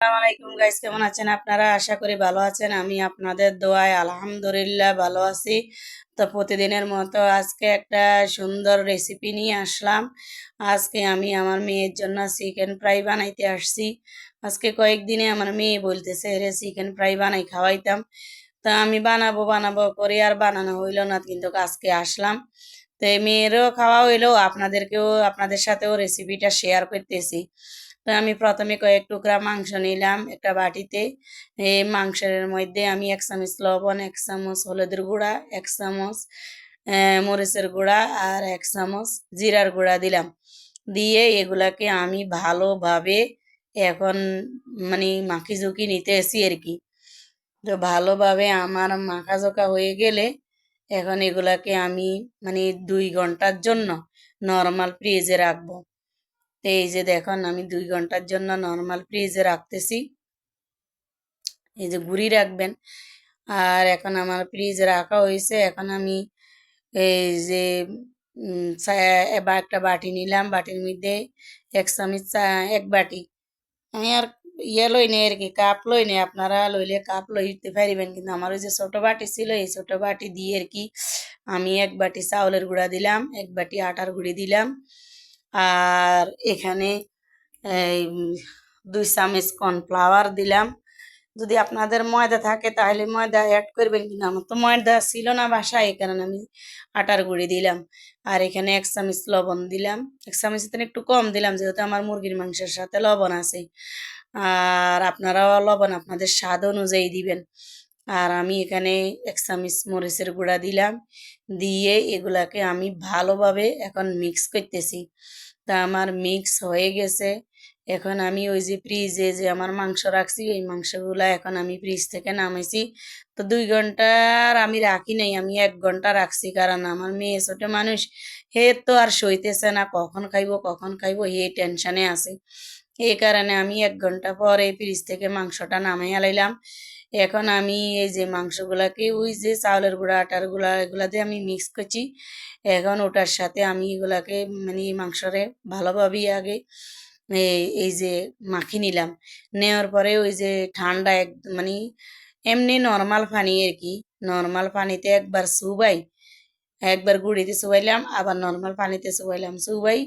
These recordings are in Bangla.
আসসালামু আলাইকুম গাইস কেমন আছেন আপনারা? আশা করি ভালো আছেন। আমি আপনাদের দোয়ায় আলহামদুলিল্লাহ ভালো আছি। তো প্রতিদিনের মতো আজকে একটা সুন্দর রেসিপি নিয়ে আসলাম। আজকে আমি আমার মেয়ের জন্য চিকেন ফ্রাই বানাইতে আসছি। আজকে কয়েকদিনে আমার মেয়ে বলতেছে, রে চিকেন ফ্রাই বানাই, খাওয়াইতাম। তা আমি বানাবো বানাবো করে আর বানানো হইল না, কিন্তু আজকে আসলাম। তো এই মেয়েরও খাওয়া হইল, আপনাদেরকেও, আপনাদের সাথেও রেসিপিটা শেয়ার করতেছি। তো আমি প্রথমে কয়েক টুকরা মাংস নিলাম একটা বাটিতে। এই মাংসের মধ্যে আমি এক চামচ লবণ, এক চামচ হলুদের গুঁড়া, এক চামচ মরিচের গুঁড়া আর এক চামচ জিরার গুঁড়া দিলাম। দিয়ে এগুলাকে আমি ভালোভাবে এখন মানে মাখি ঝুঁকি নিতে এসি আর কি। তো ভালোভাবে আমার মাখা জোকা হয়ে গেলে এখন এগুলাকে আমি মানে দুই ঘণ্টার জন্য নর্মাল ফ্রিজে রাখব। তো এই যে দেখুন, আমি দুই ঘণ্টার জন্য নর্মাল ফ্রিজে রাখতেছি। এই যে গুঁড়ি রাখবেন। আর এখন আমার ফ্রিজ রাখা হয়েছে। এখন আমি এই যে এবার একটা বাটি নিলাম। বাটির মধ্যে এক চামচ চা- এক বাটি। আমি আর ইয়ে লই নি আর কি কাপ লই নি আপনারা লইলে কাপ লইতে পারিবেন। কিন্তু আমার ওই যে ছোট বাটি ছিল, এই ছোট বাটি দিয়ে আর কি আমি এক বাটি চাউলের গুঁড়া দিলাম, এক বাটি আটার গুঁড়ি দিলাম। আর এখানে এই দুই চামচ কর্নফ্লাওয়ার দিলাম। যদি আপনাদের ময়দা থাকে তাহলে ময়দা অ্যাড করবেন কিন্তু আমার তো ময়দা ছিল না বাসায়, এই কারণে আমি আটার গুঁড়ি দিলাম। আর এখানে এক চামচ লবণ দিলাম। এক চামচ একটু কম দিলাম, যেহেতু আমার মুরগির মাংসের সাথে লবণ আছে। আর আপনারাও লবণ আপনাদের স্বাদ অনুযায়ী দিবেন। আর আমি এখানে এক চামচ মরিচের গুঁড়া দিলাম। দিয়ে এগুলাকে আমি ভালোভাবে এখন মিক্স করতেছি। তা আমার মিক্স হয়ে গেছে। এখন আমি ওই যে ফ্রিজে যে আমার মাংস রাখছি ওই মাংসগুলা এখন আমি ফ্রিজ থেকে নামাইছি। তো দুই ঘণ্টার আমি রাখি নাই, আমি এক ঘণ্টা রাখছি। কারণ আমার মেয়ে ছোট মানুষ হে তো আর সইতেছে না। কখন খাইবো কখন খাইবো হে টেনশনে আছে। এই কারণে আমি এক ঘণ্টা পরে ফ্রিজ থেকে মাংসটা নামাই আলাইলাম এখন আমি এই যে মাংসগুলাকে, ওই যে চাউলের গুঁড়া, আটার গুঁড়া, এগুলা দিয়ে আমি মিক্স করছি। এখন ওটার সাথে আমি এগুলাকে মানে মাংসরে ভালোভাবেই আগে এই যে মাখি নিলাম। নেওয়ার পরে ওই যে ঠান্ডা এক মানে এমনি নর্মাল পানি আর কি। নর্মাল পানিতে একবার চুবাই, একবার গুঁড়িতে চুবাইলাম, আবার নর্মাল পানিতে চুবাইলাম, চুবাই,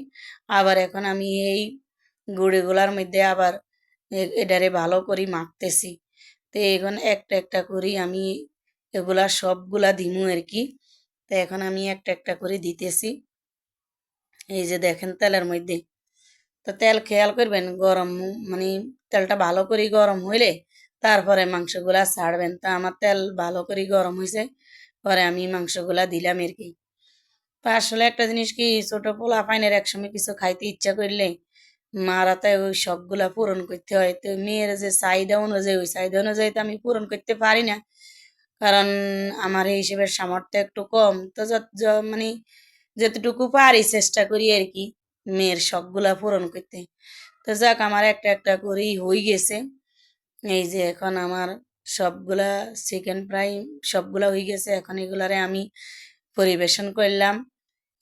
আবার এখন আমি এই গুঁড়িগুলার মধ্যে আবার এ- এটারে ভালো করে মাখতেছি। তো এখন একটা একটা করি আমি এগুলা সবগুলা দিমু আর কি তো এখন আমি একটা একটা করে দিতেছি। এই যে দেখেন তেলের মধ্যে। তো তেল খেয়াল করবেন গরম মানে তেলটা ভালো করে গরম হইলে তারপরে মাংসগুলা ছাড়বেন। তা আমার তেল ভালো করে গরম হয়েছে পরে আমি মাংসগুলা দিলাম আর কি তো আসলে একটা জিনিস কি, ছোট পোলা পাইনের একসময় কিছু খাইতে ইচ্ছা করলে মারা তাই ওই শখগুলা পূরণ করতে হয়। তো মেয়ের যে চাহিদা অনুযায়ী, ওই চাহিদা অনুযায়ী তো আমি পূরণ করতে পারি না। কারণ আমার এই হিসেবে সামর্থ্য একটু কম। তো যত মানে যতটুকু পারি চেষ্টা করি আর কি মেয়ের শখগুলা পূরণ করতে। তো যাক, আমার একটা একটা করেই হয়ে গেছে। এই যে এখন আমার সবগুলা চিকেন ফ্রাই সবগুলা হয়ে গেছে। এখন এগুলারে আমি পরিবেশন করলাম।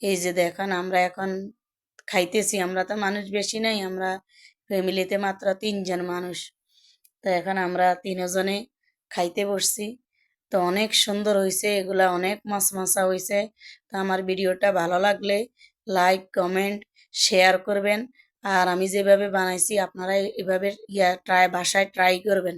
এই যে দেখুন, আমরা এখন খাইতেছি, আমরা তো মানুষ বেশি নাই, আমরা ফ্যামিলিতে মাত্র তিনজন মানুষ। তো এখন আমরা তিনজনে খাইতে বসছি। তো অনেক সুন্দর হয়েছে এগুলা অনেক মাছ মাছা হয়েছে তো আমার ভিডিওটা ভালো লাগলে লাইক, কমেন্ট, শেয়ার করবেন। আর আমি যেভাবে বানাইছি আপনারা এভাবে ইয়া, ট্রাই, বাসায় ট্রাই করবেন।